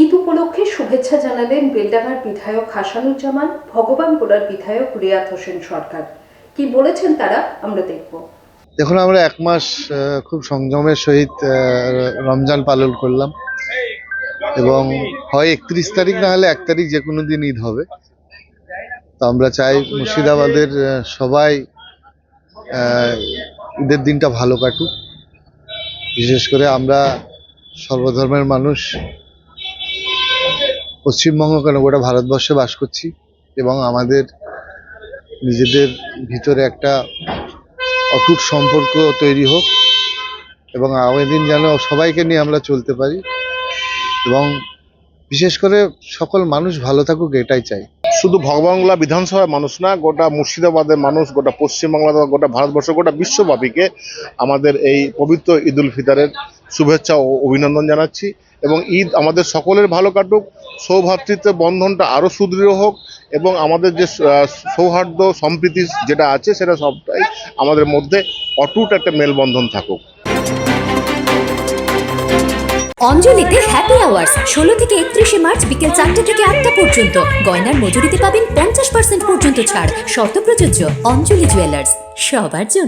ঈদ উপলক্ষে শুভেচ্ছা জানালেন বেলডাঙ্গার বিধায়ক হাসানুজ্জামান, ভগবান গোলার বিধায়ক রিয়াদ হোসেন সরকার। কি বলেছেন তারা, আমরা দেখব। দেখুন, আমরা এক মাস খুব সংযমের সহিত রমজান পালন করলাম এবং হয় একত্রিশ তারিখ না হলে এক তারিখ যে কোনো দিন ঈদ হবে। তো আমরা চাই মুর্শিদাবাদের সবাই ঈদের দিনটা ভালো কাটুক। বিশেষ করে আমরা সর্বধর্মের মানুষ পশ্চিমবঙ্গ কেন? গোটা ভারতবর্ষে বাস করছি এবং আমাদের নিজেদের ভিতরে একটা অটুট সম্পর্ক তৈরি হোক এবং আগামী দিন যেন সবাইকে নিয়ে আমরা চলতে পারি এবং বিশেষ করে সকল মানুষ ভালো থাকুক, এটাই চাই। শুধু ভগবানগোলা বিধানসভার মানুষ না, গোটা মুর্শিদাবাদের মানুষ, গোটা পশ্চিমবাংলা গোটা ভারতবর্ষ, গোটা বিশ্বব্যাপীকে আমাদের এই পবিত্র ঈদ উল ফিতরের শুভেচ্ছা ও অভিনন্দন জানাচ্ছি। এবং ঈদ আমাদের সকলের ভালো কাটুক সৌভ্রাতৃত্বের বন্ধনটা আরও সুদৃঢ় হোক এবং আমাদের যে সৌহার্দ্য, সম্প্রীতি যেটা আছে সেটা সবটাই আমাদের মধ্যে অটুট একটা মেলবন্ধন থাকুক। অঞ্জলিতে হ্যাপি আওয়ার্স ষোলো থেকে একত্রিশে মার্চ বিকেল চারটে থেকে আটটা পর্যন্ত। গয়নার মজুরিতে পাবেন পঞ্চাশ পার্সেন্ট পর্যন্ত ছাড়। শর্ত প্রযোজ্য, অঞ্জলি জুয়েলার্স সবার জন্য।